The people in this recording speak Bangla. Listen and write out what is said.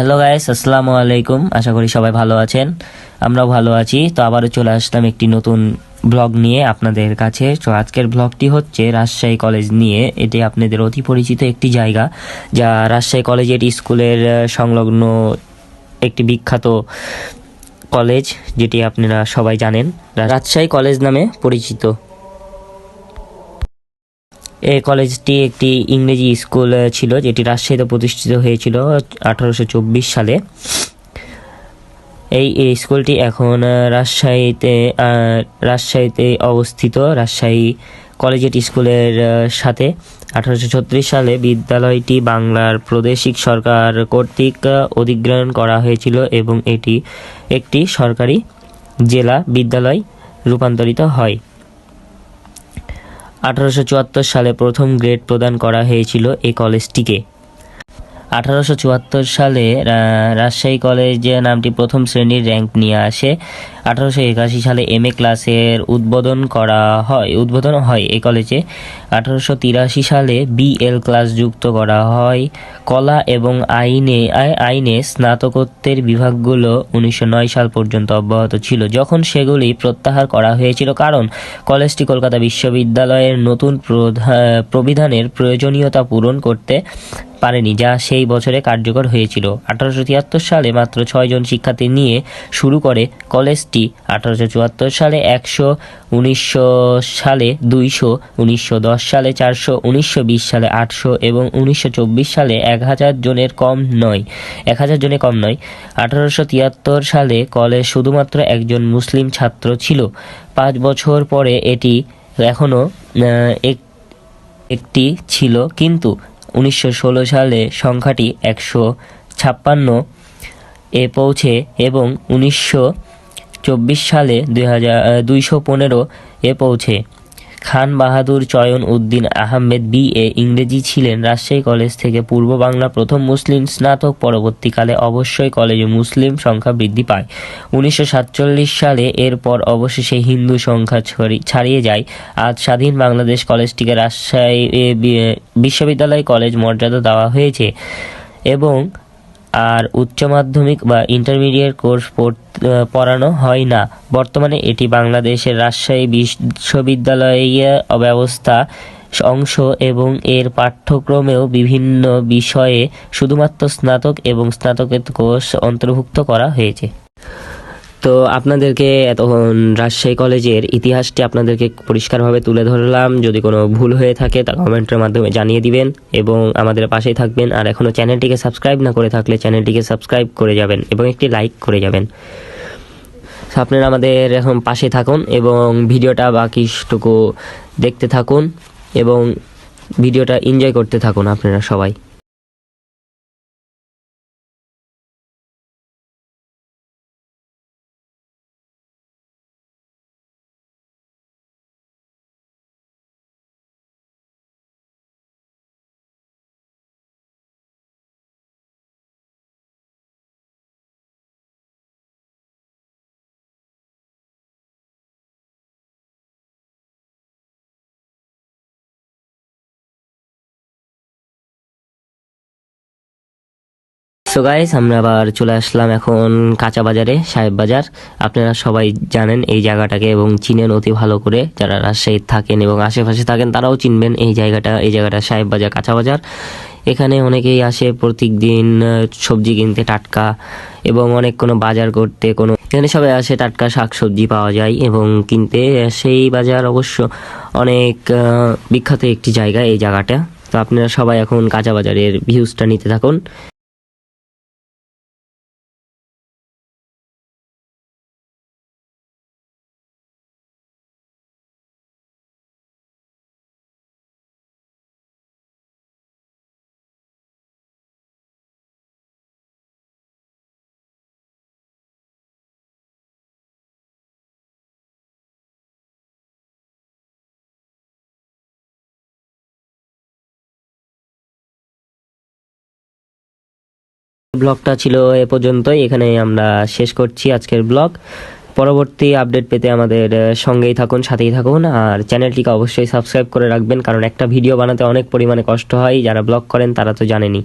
হ্যালো গাইস আসসালামু আলাইকুম। আশা করি সবাই ভালো আছেন। আমরাও ভালো আছি। তো আবারও চলে আসলাম একটি নতুন ব্লগ নিয়ে আপনাদের কাছে। তো আজকের ব্লগটি হচ্ছে রাজশাহী কলেজ নিয়ে। এটি আপনাদের অতি পরিচিত একটি জায়গা, যা রাজশাহী কলেজ এটি স্কুলের সংলগ্ন একটি বিখ্যাত কলেজ, যেটি আপনারা সবাই জানেন। রাজশাহী কলেজ নামে পরিচিত। এই কলেজটি একটি ইংরেজি স্কুল ছিল, যেটি রাজশাহীতে প্রতিষ্ঠিত হয়েছিল আঠারোশো চব্বিশ সালে। এই স্কুলটি এখন রাজশাহীতে রাজশাহীতে অবস্থিত, রাজশাহী কলেজিয়েট স্কুলের সাথে। আঠারোশো ছত্রিশ সালে বিদ্যালয়টি বাংলার প্রাদেশিক সরকার কর্তৃক অধিগ্রহণ করা হয়েছিল এবং এটি একটি সরকারি জেলা বিদ্যালয় রূপান্তরিত হয়। আঠারোশো চুয়াত্তর সালে প্রথম গ্রেড প্রদান করা হয়েছিল এই কলেজটিকে। আঠারোশো চুয়াত্তর সালে রাজশাহী কলেজ নামটি প্রথম শ্রেণির র্যাঙ্ক নিয়ে আসে। আঠারোশো একাশি সালে এম এ ক্লাসের উদ্বোধন করা হয়, উদ্বোধন হয় এই কলেজে। আঠারোশো তিরাশি সালে বিএল ক্লাস যুক্ত করা হয়। কলা এবং আইনে, আই- আইনে স্নাতকোত্তর বিভাগগুলো উনিশশো নয় সাল পর্যন্ত অব্যাহত ছিল, যখন সেগুলি প্রত্যাহার করা হয়েছিল কারণ কলেজটি কলকাতা বিশ্ববিদ্যালয়ের নতুন প্রবিধানের প্রয়োজনীয়তা পূরণ করতে পারেনি, যা সেই বছরে কার্যকর হয়েছিল। আঠারোশো তিয়াত্তর সালে মাত্র ছয়জন শিক্ষার্থী নিয়ে শুরু করে কলেজটি। আঠারোশো চুয়াত্তর সালে একশো, উনিশশো সালে দুইশো, উনিশশো দশ সালে চারশো, উনিশশো বিশ সালে আটশো এবং উনিশশো চব্বিশ সালে এক হাজার জনের কম নয়, এক হাজার জনের কম নয়। আঠারোশো তিয়াত্তর সালে কলেজ শুধুমাত্র একজন মুসলিম ছাত্র ছিল। পাঁচ বছর পরে এটি এখনও এক, একটি ছিল। কিন্তু উনিশশো ষোলো সালে সংখ্যাটি একশো ছাপ্পান্ন এ পৌঁছে এবং উনিশশো চব্বিশ সালে দুই হাজার দুইশো পনেরো এ পৌঁছে। খান বাহাদুর চয়ন উদ্দিন আহমেদ বি এ ইংরেজি ছিলেন। রাজশাহী কলেজ থেকে পূর্ব বাংলা প্রথম মুসলিম স্নাতক, পরবর্তীকালে অবশ্যই কলেজে মুসলিম সংখ্যা বৃদ্ধি পায়। উনিশশো সাতচল্লিশ সালে এরপর অবশেষে হিন্দু সংখ্যা ছাড়িয়ে যায়। আজ স্বাধীন বাংলাদেশ কলেজটিকে রাজশাহী বিশ্ববিদ্যালয় কলেজ মর্যাদা দেওয়া হয়েছে এবং আর উচ্চ মাধ্যমিক বা ইন্টারমিডিয়েট কোর্স পড়- পড়ানো হয় না। বর্তমানে এটি বাংলাদেশের রাজশাহী বিশ্ববিদ্যালয়ে ব্যবস্থা অংশ এবং এর পাঠ্যক্রমেও বিভিন্ন বিষয়ে শুধুমাত্র স্নাতক এবং স্নাতকের কোর্স অন্তর্ভুক্ত করা হয়েছে। তো আপনাদেরকে এতক্ষণ রাজশাহী কলেজের ইতিহাসটি আপনাদেরকে পরিষ্কারভাবে তুলে ধরলাম। যদি কোনো ভুল হয়ে থাকে, তা কমেন্টের মাধ্যমে জানিয়ে দিবেন এবং আমাদের পাশেই থাকবেন। আর এখনও চ্যানেলটিকে সাবস্ক্রাইব না করে থাকলে চ্যানেলটিকে সাবস্ক্রাইব করে যাবেন এবং একটি লাইক করে যাবেন। আপনারা আমাদের এখন পাশে থাকুন এবং ভিডিওটা বাকিটুকু দেখতে থাকুন এবং ভিডিওটা এনজয় করতে থাকুন আপনারা সবাই। সো গাইস আমরা আবার চলে আসলাম এখন কাঁচা বাজারে, সাহেব বাজার। আপনারা সবাই জানেন এই জায়গাটাকে এবং চিনেন অতি ভালো করে। যারা রাজশাহী থাকেন এবং আশেপাশে থাকেন, তারাও চিনবেন এই জায়গাটা এই জায়গাটা সাহেব বাজার, কাঁচা বাজার। এখানে অনেকেই আসে প্রত্যেক দিন সবজি কিনতে টাটকা এবং অনেক কোনো বাজার করতে, কোনো এখানে সবাই আসে টাটকা শাক সবজি পাওয়া যায় এবং কিনতে। সেই বাজার অবশ্য অনেক বিখ্যাত একটি জায়গা এই জায়গাটা। তো আপনারা সবাই এখন কাঁচা বাজারের ভিউজটা নিতে থাকুন। ব্লগটা ছিল এ পর্যন্তই। এখানে আমরা শেষ করছি আজকের ব্লগ। পরবর্তী আপডেট পেতে আমাদের সঙ্গেই থাকুন, সাথেই থাকুন। আর চ্যানেলটিকে অবশ্যই সাবস্ক্রাইব করে রাখবেন, কারণ একটা ভিডিও বানাতে অনেক পরিমাণে কষ্ট হয়। যারা ব্লগ করেন, তারা তো জানেনই।